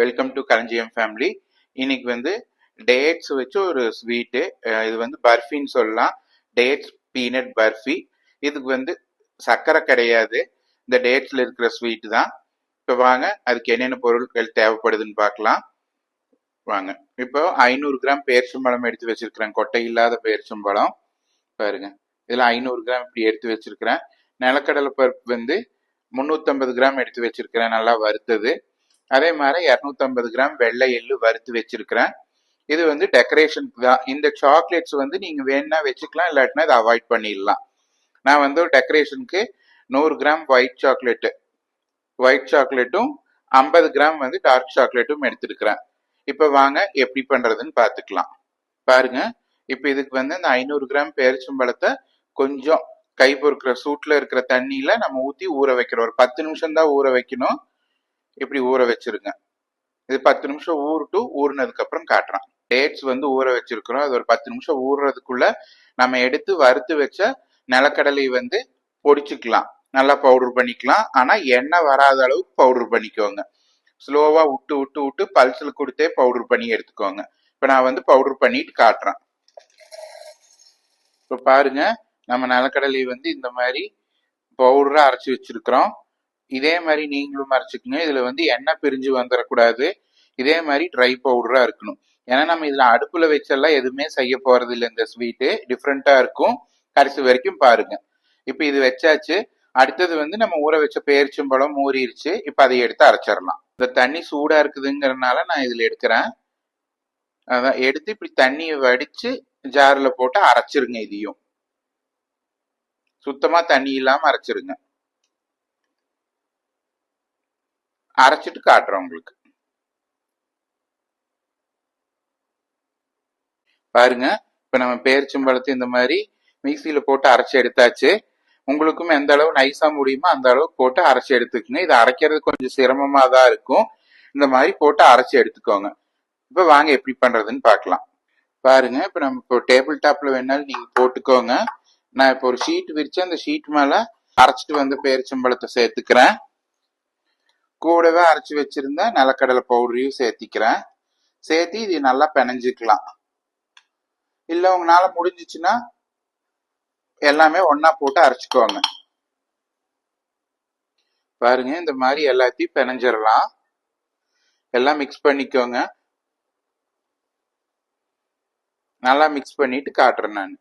Welcome to கரஞ்சியம் family இன்னைக்கு வந்து dates வச்சு ஒரு ஸ்வீட்டு இது வந்து பர்ஃபின்னு சொல்லலாம். Dates peanut barfi. இதுக்கு வந்து சர்க்கரை கிடையாது. இந்த டேட்ஸில் இருக்கிற ஸ்வீட் தான். இப்போ வாங்க அதுக்கு என்னென்ன பொருட்கள் தேவைப்படுதுன்னு பார்க்கலாம். வாங்க. இப்போ ஐநூறு கிராம் பேரிச்சம்பழம் எடுத்து வச்சிருக்கிறேன். கொட்டை இல்லாத பேரிச்சம்பழம் பாருங்க. இதில் ஐநூறு கிராம் இப்படி எடுத்து வச்சிருக்கிறேன். நிலக்கடலை பருப்பு வந்து முந்நூற்றம்பது கிராம் எடுத்து வச்சிருக்கிறேன். நல்லா வறுத்தது. அதே மாதிரி இரநூத்தம்பது கிராம் வெள்ளை எள்ளு வறுத்து வச்சிருக்கிறேன். இது வந்து டெக்கரேஷனுக்கு தான். இந்த சாக்லேட்ஸ் வந்து நீங்கள் வேணும்னா வச்சுக்கலாம் இல்லாட்டினா இதை அவாய்ட் பண்ணிடலாம். நான் வந்து டெக்கரேஷனுக்கு நூறு கிராம் ஒயிட் சாக்லேட்டு ஒயிட் சாக்லேட்டும் ஐம்பது கிராம் வந்து டார்க் சாக்லேட்டும் எடுத்துருக்கிறேன். இப்போ வாங்க எப்படி பண்ணுறதுன்னு பார்த்துக்கலாம். பாருங்க இப்போ இதுக்கு வந்து இந்த ஐநூறு கிராம் பேரிச்சம்பழத்தை கொஞ்சம் கை பொறுக்கிற சூட்டில் இருக்கிற தண்ணியில் நம்ம ஊற்றி ஊற வைக்கிறோம். ஒரு பத்து நிமிஷம் தான் ஊற வைக்கணும். இப்படி ஊற வச்சிருங்க. இது பத்து நிமிஷம் ஊறுட்டு ஊறினதுக்கு அப்புறம் காட்டுறேன். டேட்ஸ் வந்து ஊற வச்சிருக்கிறோம். அது ஒரு பத்து நிமிஷம் ஊறுறதுக்குள்ள நம்ம எடுத்து வறுத்து வச்ச நிலக்கடலை வந்து பொடிச்சுக்கலாம். நல்லா பவுடர் பண்ணிக்கலாம். ஆனா எண்ணெய் வராத அளவுக்கு பவுடர் பண்ணிக்கோங்க. ஸ்லோவா விட்டு விட்டு விட்டு பல்சில் கொடுத்தே பவுடர் பண்ணி எடுத்துக்கோங்க. இப்போ நான் வந்து பவுடர் பண்ணிட்டு காட்டுறேன். இப்போ பாருங்க நம்ம நிலக்கடலை வந்து இந்த மாதிரி பவுடராக அரைச்சி வச்சிருக்கிறோம். இதே மாதிரி நீங்களும் அரைச்சிக்கங்க இதில் வந்து எண்ணெய் பிரிஞ்சு வந்துடக்கூடாது இதே மாதிரி ட்ரை பவுடராக இருக்கணும். ஏன்னா நம்ம இதில் அடுப்பில் வச்செல்லாம் எதுவுமே செய்ய போகிறது இல்லை இந்த ஸ்வீட்டு டிஃப்ரெண்ட்டாக இருக்கும். கடைசி வரைக்கும் பாருங்க. இப்போ இது வச்சாச்சு. அடுத்தது வந்து நம்ம ஊற வச்ச பேரிச்சம்பழம் ஊறிடுச்சு இப்போ அதை எடுத்து அரைச்சிடலாம். இந்த தண்ணி சூடாக இருக்குதுங்கிறனால நான் இதில் எடுக்கிறேன். அதான் எடுத்து இப்படி தண்ணியை வடித்து ஜாரில் போட்டு அரைச்சிருங்க இதையும். சுத்தமாக தண்ணி இல்லாமல் அரைச்சிருங்க. அரைச்சிட்டு காட்டுறேன் உங்களுக்கு. பாருங்க இப்ப நம்ம பேரிச்சம்பழத்தை இந்த மாதிரி மிக்சியில போட்டு அரைச்சி எடுத்தாச்சு. உங்களுக்கும் எந்த அளவு நைஸா முடியுமோ அந்த அளவு போட்டு அரைச்சி எடுத்துக்கோங்க. இது அரைக்கிறது கொஞ்சம் சிரமமா தான் இருக்கும். இந்த மாதிரி போட்டு அரைச்சி எடுத்துக்கோங்க. இப்ப வாங்க எப்படி பண்றதுன்னு பார்க்கலாம். பாருங்க இப்ப நம்ம இப்போ டேபிள் டாப்ல வேணாலும் நீங்க போட்டுக்கோங்க. நான் இப்போ ஒரு ஷீட் விரிச்சு அந்த ஷீட் மேல அரைச்சிட்டு வந்து பேரிச்சம்பழத்தை சேர்த்துக்கிறேன். கூடவே அரைச்சி வச்சிருந்த நிலக்கடலை பவுடரையும் சேர்த்திக்கிறேன். சேர்த்து இது நல்லா பிணைஞ்சிக்கலாம். இல்லை உங்களால முடிஞ்சிச்சுன்னா எல்லாமே ஒன்றா போட்டு அரைச்சிக்கோங்க. பாருங்க இந்த மாதிரி எல்லாத்தையும் பிணைஞ்சிடலாம். எல்லாம் மிக்ஸ் பண்ணிக்கோங்க. நல்லா மிக்ஸ் பண்ணிட்டு காட்டுறேன் நான்.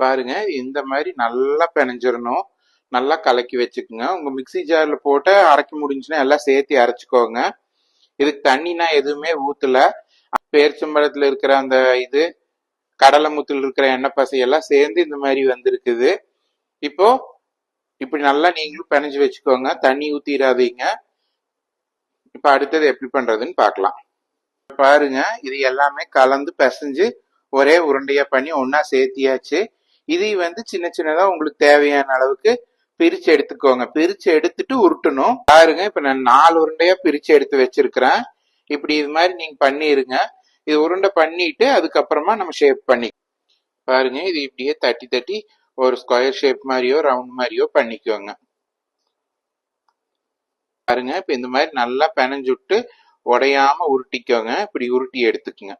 பாருங்க இந்த மாதிரி நல்லா பிணைஞ்சிடணும். நல்லா கலக்கி வச்சுக்கோங்க. உங்க மிக்ஸி ஜாரில் போட்டு அரைக்க முடிஞ்சுன்னா எல்லாம் சேர்த்து அரைச்சிக்கோங்க. இதுக்கு தண்ணினா எதுவுமே ஊற்றல பேரிச்சம்பழத்தில் இருக்கிற அந்த இது கடலை முத்தில் இருக்கிற எண்ணெய் பசை எல்லாம் சேர்ந்து இந்த மாதிரி வந்திருக்குது. இப்போ இப்படி நல்லா நீங்களும் பிணைஞ்சு வச்சுக்கோங்க. தண்ணி ஊத்திடாதீங்க. இப்போ அடுத்தது எப்படி பண்றதுன்னு பார்க்கலாம். பாருங்க இது எல்லாமே கலந்து பிசைஞ்சு ஒரே உருண்டையா பண்ணி ஒன்னா சேர்த்தியாச்சு. இது வந்து சின்ன சின்னதா உங்களுக்கு தேவையான அளவுக்கு பிரிச்சு எடுத்துக்கோங்க. பிரிச்சு எடுத்துட்டு உருட்டணும். பாருங்க இப்ப நான் நாலு உருண்டையா பிரிச்சு எடுத்து வச்சிருக்கிறேன். இப்படி இது மாதிரி நீங்க பண்ணிருங்க. இது உருண்டை பண்ணிட்டு அதுக்கப்புறமா நம்ம ஷேப் பண்ணி பாருங்க இது இப்படியே தட்டி தட்டி ஒரு ஸ்கொயர் ஷேப் மாதிரியோ ரவுண்ட் மாதிரியோ பண்ணிக்கோங்க. பாருங்க இப்ப இந்த மாதிரி நல்லா பிணைஞ்சுட்டு உடையாம உருட்டிக்கோங்க. இப்படி உருட்டி எடுத்துக்கோங்க.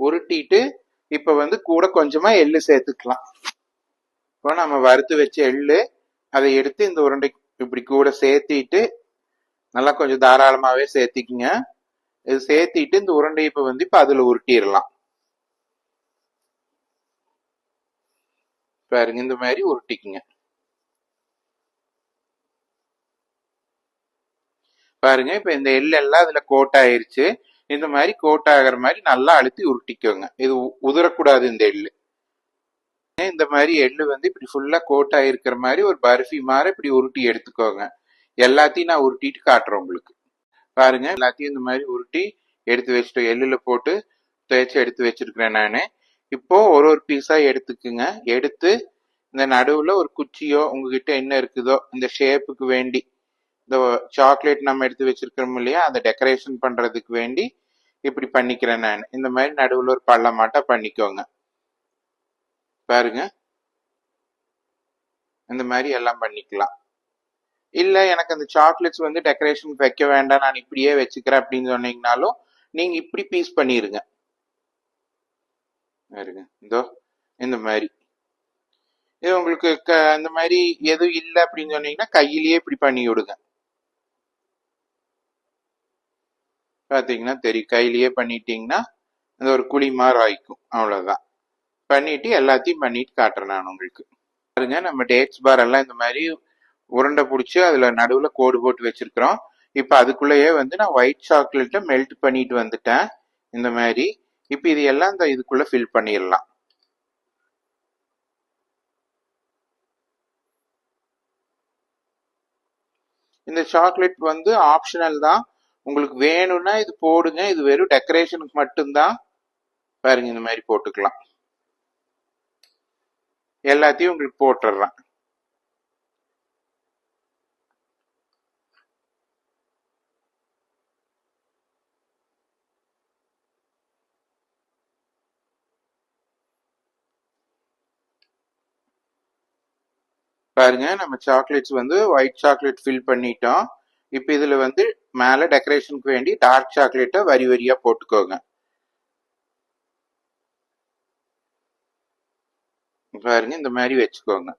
உருட்டிட்டு இப்ப வந்து கூட கொஞ்சமா எள்ளு சேர்த்துக்கலாம். இப்போ நம்ம வறுத்து வச்ச எள்ளு அதை எடுத்து இந்த உருண்டை இப்படி கூட சேர்த்திட்டு நல்லா கொஞ்சம் தாராளமாகவே சேர்த்திக்கிங்க. இது சேர்த்திட்டு இந்த உருண்டை இப்போ வந்து இப்போ அதில் உருட்டிடலாம். பாருங்க இந்த மாதிரி உருட்டிக்குங்க. பாருங்க இப்ப இந்த எல்லாம் அதுல கோட் ஆயிருச்சு இந்த மாதிரி கோட் ஆகிற மாதிரி நல்லா அழுத்தி உருட்டிக்கோங்க. இது உதிரக்கூடாது இந்த எள்ளு. இந்த மாதிரி எள்ளு வந்து இப்படி ஃபுல்லா கோட் ஆயிருக்கிற மாதிரி ஒரு பர்ஃபி மாதிரி இப்படி உருட்டி எடுத்துக்கோங்க. எல்லாத்தையும் நான் உருட்டிட்டு காட்டுறேன் உங்களுக்கு. பாருங்க எல்லாத்தையும் இந்த மாதிரி உருட்டி எடுத்து வச்சுட்டு எள்ளுல போட்டு தேய்ச்சி எடுத்து வச்சிருக்கிறேன் நான். இப்போ ஒரு ஒரு பீஸா எடுத்துக்குங்க. எடுத்து இந்த நடுவுல ஒரு குச்சியோ உங்ககிட்ட என்ன இருக்குதோ இந்த ஷேப்புக்கு வேண்டி இந்த சாக்லேட் நம்ம எடுத்து வச்சிருக்கிறோம் இல்லையா அந்த டெக்கரேஷன் பண்றதுக்கு வேண்டி இப்படி பண்ணிக்கிறேன் நான். இந்த மாதிரி நடுவுல ஒரு பள்ளமாட்டா பண்ணிக்கோங்க. பாருங்க. இந்த மாதிரி எல்லாம் பண்ணிக்கலாம். இல்லை எனக்கு அந்த சாக்லேட்ஸ் வந்து டெக்கரேஷன் வைக்க வேண்டாம் நான் இப்படியே வச்சுக்கிறேன் அப்படின்னு சொன்னீங்கனாலும் நீங்கள் இப்படி பீஸ் பண்ணிடுங்க பாருங்க இதோ இந்த மாதிரி. இது உங்களுக்கு க- இந்த மாதிரி எதுவும் இல்லை அப்படின்னு சொன்னீங்கன்னா கையிலேயே இப்படி பண்ணி விடுங்க. பார்த்தீங்கன்னா தெரியும். கையிலேயே பண்ணிட்டீங்கன்னா அந்த ஒரு குழி மாதிரி ஆயிக்கும். அவ்வளோதான் பண்ணிட்டு எல்லாத்தையும் பண்ணிட்டு காட்டுறேன் நான் உங்களுக்கு. பாருங்க நம்ம டேட்ஸ் பார் எல்லாம் இந்த மாதிரி உருண்டை பிடிச்சி அதில் நடுவில் கோடு போட்டு வச்சுருக்குறோம். இப்போ அதுக்குள்ளேயே வந்து நான் ஒயிட் சாக்லேட்டை மெல்ட் பண்ணிட்டு வந்துட்டேன். இந்த மாதிரி. இப்போ இது எல்லாம் இந்த இதுக்குள்ளே ஃபில் பண்ணிடலாம். இந்த சாக்லேட் வந்து ஆப்ஷனல் தான். உங்களுக்கு வேணும்னா இது போடுங்க. இது வெறும் டெக்கரேஷனுக்கு மட்டும்தான். பாருங்க இந்த மாதிரி போட்டுக்கலாம். எல்லாத்தையும் உங்களுக்கு போட்டுடுறேன் பாருங்க நம்ம சாக்லேட்ஸ் வந்து ஒயிட் சாக்லேட் ஃபில் பண்ணிட்டோம். இப்போ இதில் வந்து மேலே டெக்கரேஷனுக்கு வேண்டி டார்க் சாக்லேட்டை வரி வரியாக போட்டுக்கோங்க. பாருங்க இந்த மாதிரி வச்சுக்கோங்க.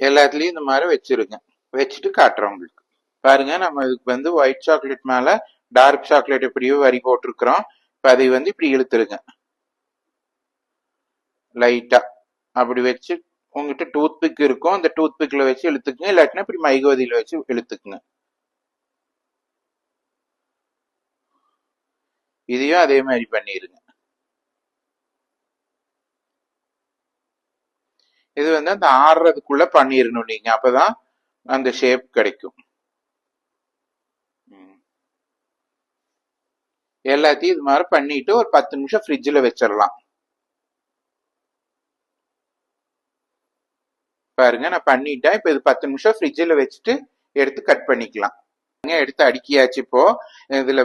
எல்லாத்துலயும் இந்த மாதிரி வச்சிருங்க. வச்சுட்டு காட்டுறோம் உங்களுக்கு. பாருங்க நம்ம இதுக்கு வந்து ஒயிட் சாக்லேட் மேல டார்க் சாக்லேட் எப்படியோ வரி போட்டிருக்கிறோம். இப்ப அதை வந்து இப்படி இழுத்துருங்க. லைட்டா அப்படி வச்சு உங்ககிட்ட டூத் பிக் இருக்கும். அந்த டூத் பிக்ல வச்சு இழுத்துக்குங்க. இல்லாட்டினா இப்படி மைகோதியில வச்சு இழுத்துக்குங்க. இதையும் அதே மாதிரி பண்ணிடுங்க இது வந்து அந்த ஆடுறதுக்குள்ள பண்ணிடணும் நீங்க. அப்பதான் அந்த ஷேப் கிடைக்கும். எல்லாத்தையும் இது மாதிரி பண்ணிட்டு ஒரு பத்து நிமிஷம் ஃப்ரிட்ஜில் வச்சிடலாம் பாருங்க நான் பண்ணிட்டேன். இப்போ இது பத்து நிமிஷம் ஃப்ரிட்ஜில் வச்சுட்டு எடுத்து கட் பண்ணிக்கலாம். எடுத்து அடுக்கியாச்சு இப்போ. இதில்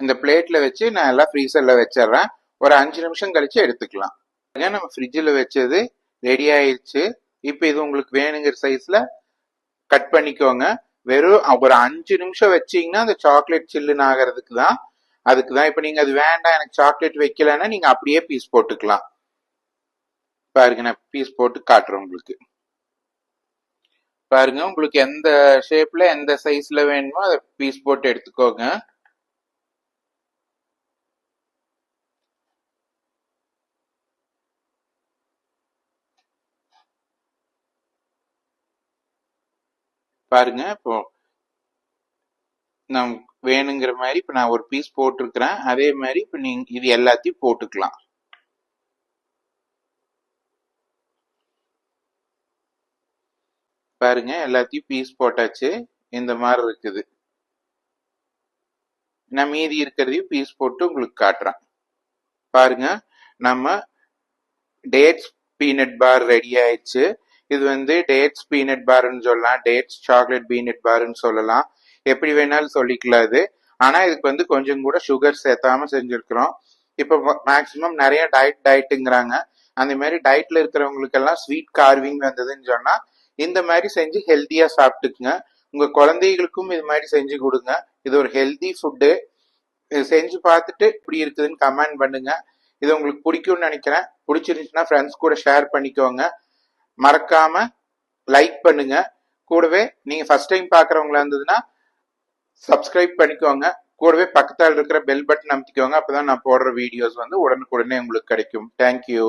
இந்த பிளேட்டில் வச்சு நான் எல்லாம் ஃப்ரீசரில் வச்சிடுறேன். ஒரு அஞ்சு நிமிஷம் கழிச்சு எடுத்துக்கலாம். பாருங்க, நம்ம ஃப்ரிட்ஜில் வச்சது ரெடி ஆயிடுச்சு இப்போ இது உங்களுக்கு வேணுங்கிற சைஸில் கட் பண்ணிக்கோங்க. வெறும் ஒரு அஞ்சு நிமிஷம் வச்சீங்கன்னா அந்த சாக்லேட் சில்லுன்னு ஆகிறதுக்கு தான். அதுக்கு தான். இப்போ நீங்கள் அது வேண்டாம் எனக்கு சாக்லேட் வைக்கலன்னா நீங்கள் அப்படியே பீஸ் போட்டுக்கலாம். பாருங்க நான் பீஸ் போட்டு காட்டுறேன் உங்களுக்கு. பாருங்க உங்களுக்கு எந்த ஷேப்ல எந்த சைஸ்ல வேணுமோ அதை பீஸ் போட்டு எடுத்துக்கோங்க. பாருங்க இப்போ நான் வேணுங்கிற மாதிரி இப்போ நான் ஒரு பீஸ் போட்டிருக்கிறேன். அதே மாதிரி இப்போ நீங்க இது எல்லாத்தையும் போட்டுக்கலாம். பாருங்க எல்லாத்தையும் பீஸ் போட்டாச்சு. இந்த மாதிரி இருக்குது. நான் மீதி இருக்கிறதையும் பீஸ் போட்டு உங்களுக்கு காட்டுறேன். பாருங்க நம்ம டேட்ஸ் பீனட் பார் ரெடி ஆயிடுச்சு. இது வந்து டேட்ஸ் பீனட் பார்னு சொல்லலாம் டேட்ஸ் சாக்லேட் பீனட் பார்னு சொல்லலாம். எப்படி வேணாலும் சொல்லிக்கலாம் இது ஆனால் இதுக்கு வந்து கொஞ்சம் கூட சுகர் சேர்த்தாம செஞ்சுருக்குறோம். இப்போ மேக்சிமம் நிறைய டயட் டயட்டுங்கிறாங்க அந்த மாதிரி டயட்ல இருக்கிறவங்களுக்கு எல்லாம் ஸ்வீட் கார்விங் வந்ததுன்னு சொன்னால் இந்த மாதிரி செஞ்சு ஹெல்த்தியா சாப்பிட்டுக்குங்க. உங்க குழந்தைகளுக்கும் இது மாதிரி செஞ்சு கொடுங்க. இது ஒரு ஹெல்தி ஃபுட்டு இது செஞ்சு பார்த்துட்டு இப்படி இருக்குதுன்னு கமெண்ட் பண்ணுங்க. இது உங்களுக்கு பிடிக்கும்னு நினைக்கிறேன். பிடிச்சிருந்துச்சுன்னா ஃப்ரெண்ட்ஸ் கூட ஷேர் பண்ணிக்கோங்க. மறக்காம லைக் பண்ணுங்க. கூடவே நீங்க ஃபர்ஸ்ட் டைம் பார்க்குறவங்களா இருந்ததுன்னா சப்ஸ்கிரைப் பண்ணிக்கோங்க. கூடவே பக்கத்தால் இருக்கிற பெல் பட்டன் அமைத்திக்கோங்க. அப்பதான் நான் போடுற வீடியோஸ் வந்து உடனுக்குடனே உங்களுக்கு கிடைக்கும். தேங்க்யூ